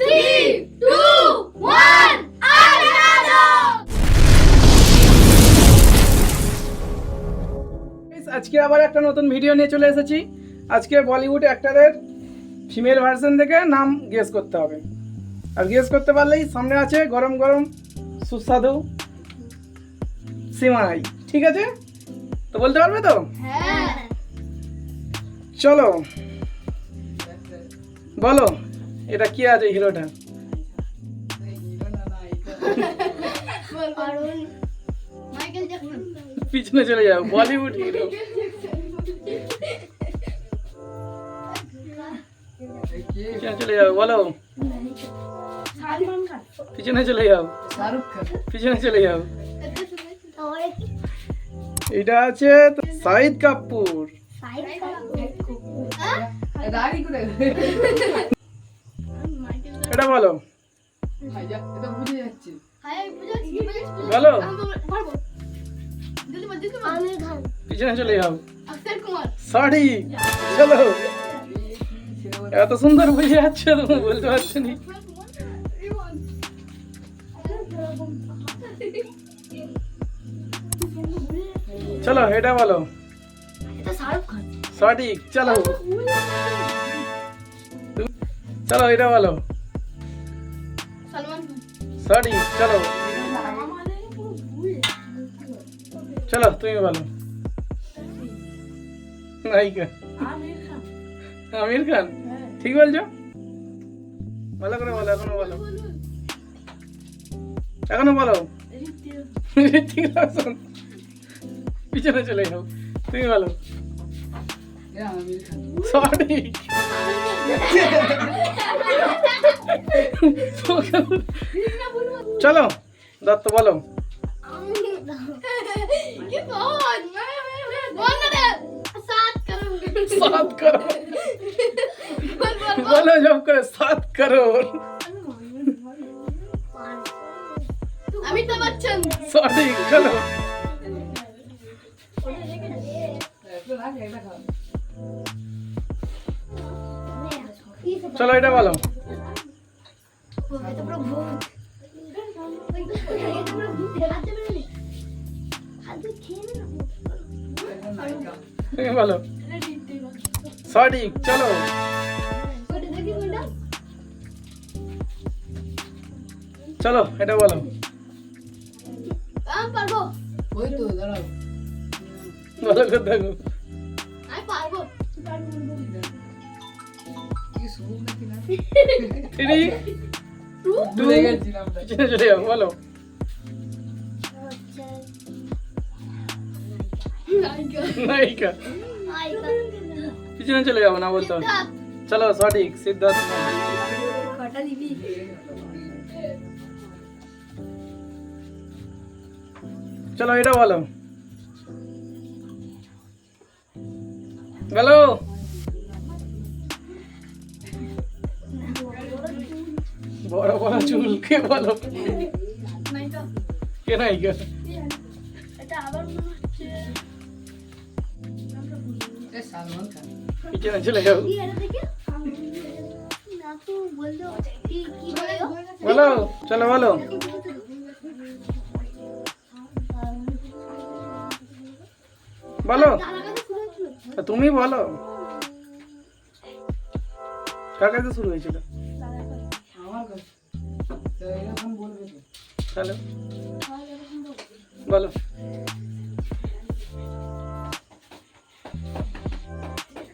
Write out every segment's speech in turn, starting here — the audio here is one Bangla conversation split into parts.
থ্রি টু ওয়ান Guys, আজকে আবার একটা নতুন ভিডিও নিয়ে চলে এসেছি। আজকে বলিউড অ্যাক্টরের ফিমেল ভার্সন থেকে নাম গেস করতে হবে। আর গেস করতে পারলেই সামনে আছে গরম গরম সুস্বাদু সিমাই। ঠিক আছে? তো বলতে পারবে তো? হ্যাঁ। চলো। বলো। এটা কি আছে হিরোটা? পিছনে চলে যাও বলিউড হিরো। পিছনে চলে যাও বলো। পিছনে চলে যাও। পিছনে চলে যাও। এটা আছে তো শাহিদ কাপুর। এটা বলো। বলো। পিছনে যাও সরি চলো। এত সুন্দর বুঝে যাচ্ছে তুমি বলতে পারছ নি। চলো, এটা বলো। সঠিক, চলো। চলো, এটা বলো। সঠিক চলো চলো তুমি বলো নায়িকা আমির খান ঠিক বলছো ভালো করে বলো এখনও বলো এখনও বলো ঋতিক রোশন পিছনে চলে যাও তুমি বলো সঠিক চলো, দত্ত বলো। কি সহজ বল না রে সাত করুন সাত করো। বল বল বল বলো জব করে, সাত করোড় অমিতাভ বচ্চন সঠিক চলো। চলো এটা বলো। তুমি বলো। সঠিক চলো। দেখি চলো এটা বলো। বলো কোথাও থ্রি টু চলে বলো। নায়িকা পিছনে চলে যাব না বলতে চলো সঠিক সিদ্ধার্থ। চলো এটা বলো। বলো। বড় বড় চুল কে বলো কে নায়িকা? পিছনে চলে যাও বলে চলো বলো বলো তুমি বলো কার কাছে শুরু হয়েছিল বলো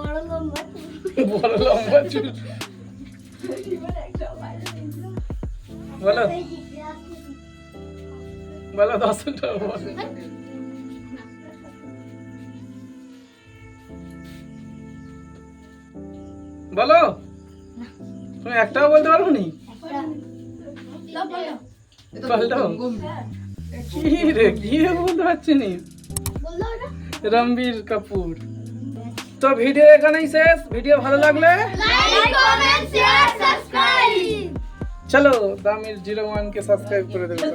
বড় লম্বা বড় লম্বা চুল বলো বলো বলো বলো তুমি একটাও বলতে পারব নি কি রে কি বলতে পারছি নি রণবীর কাপুর তো ভিডিও এখানেই শেষ। ভিডিও ভালো লাগলে? চলো দামির জিরো ওয়ানকে সাবস্ক্রাইব করে দেবে।